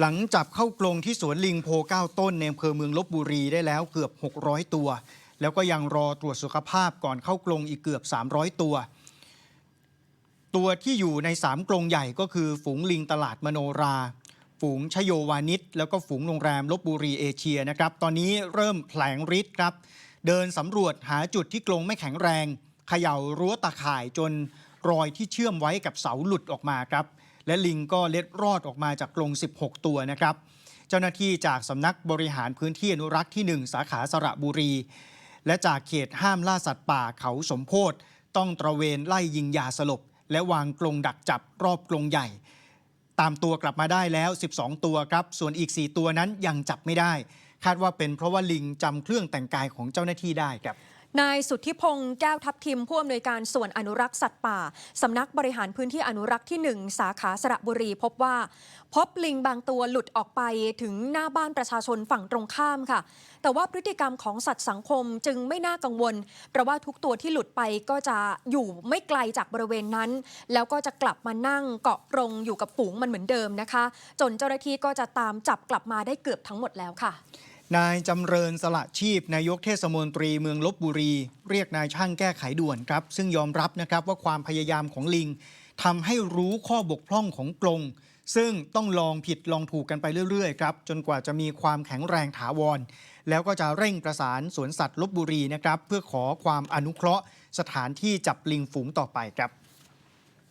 หลังจับเข้ากรงที่สวนลิงโพเก้าต้นในอำเภอเมืองลบบุรีได้แล้วเกือบ 600 ตัว แล้วก็ยังรอตรวจสุขภาพก่อนเข้ากรงอีกเกือบ 300 ตัว ตัวที่อยู่ใน 3 กรงใหญ่ก็คือฝูงลิงตลาดมโนรา ฝูงชโยวานิชแล้วก็ฝูงโรงแรมลบบุรีเอเชียนะครับ ตอนนี้เริ่มแผลงฤทธิ์ครับ เดินสำรวจหาจุดที่กรงไม่แข็งแรงเขย่ารั้วตาข่ายจนรอยที่เชื่อมไว้กับเสาหลุดออกมาครับ และลิงก็เล็ดรอดออกมาจากกรง 16 ตัวนะครับ เจ้าหน้าที่จากสำนักบริหารพื้นที่อนุรักษ์ที่ 1 สาขาสระบุรี และจากเขตห้ามล่าสัตว์ป่าเขาสมโพธต้องตระเวนไล่ยิงยาสลบ และวางกรงดักจับรอบกรงใหญ่ ตามตัวกลับมาได้แล้ว 12 ตัวครับ ส่วนอีก 4 ตัวนั้นยังจับไม่ได้ คาดว่าเป็นเพราะว่าลิงจำเครื่องแต่งกายของเจ้าหน้าที่ได้ครับ นายสุทธิพงศ์แก้วทับทิมผู้อำนวยการส่วนอนุรักษ์สัตว์ป่า สำนักบริหารพื้นที่อนุรักษ์ที่ 1 สาขาสระบุรีพบว่า พบลิงบางตัวหลุดออกไปถึงหน้าบ้านประชาชนฝั่งตรงข้ามค่ะ แต่ว่าพฤติกรรมของสัตว์สังคมจึงไม่น่ากังวล เพราะว่าทุกตัวที่หลุดไปก็จะอยู่ไม่ไกลจากบริเวณนั้น แล้วก็จะกลับมานั่งเกาะกรงอยู่กับฝูงมันเหมือนเดิมนะคะ จนเจ้าหน้าที่ก็จะตามจับกลับมาได้เกือบทั้งหมดแล้วค่ะ นายจำเริญสละชีพนายกเทศมนตรีเมืองลบบุรี เรียกนายช่างแก้ไขด่วนครับ ซึ่งยอมรับนะครับว่าความพยายามของลิงทำให้รู้ข้อบกพร่องของกรงซึ่งต้องลองผิดลองถูกกันไปเรื่อยๆครับจนกว่าจะมีความแข็งแรงถาวร แล้วก็จะเร่งประสานสวนสัตว์ลบบุรีนะครับ เพื่อขอความอนุเคราะห์ สถานที่จับลิงฝูงต่อไปครับ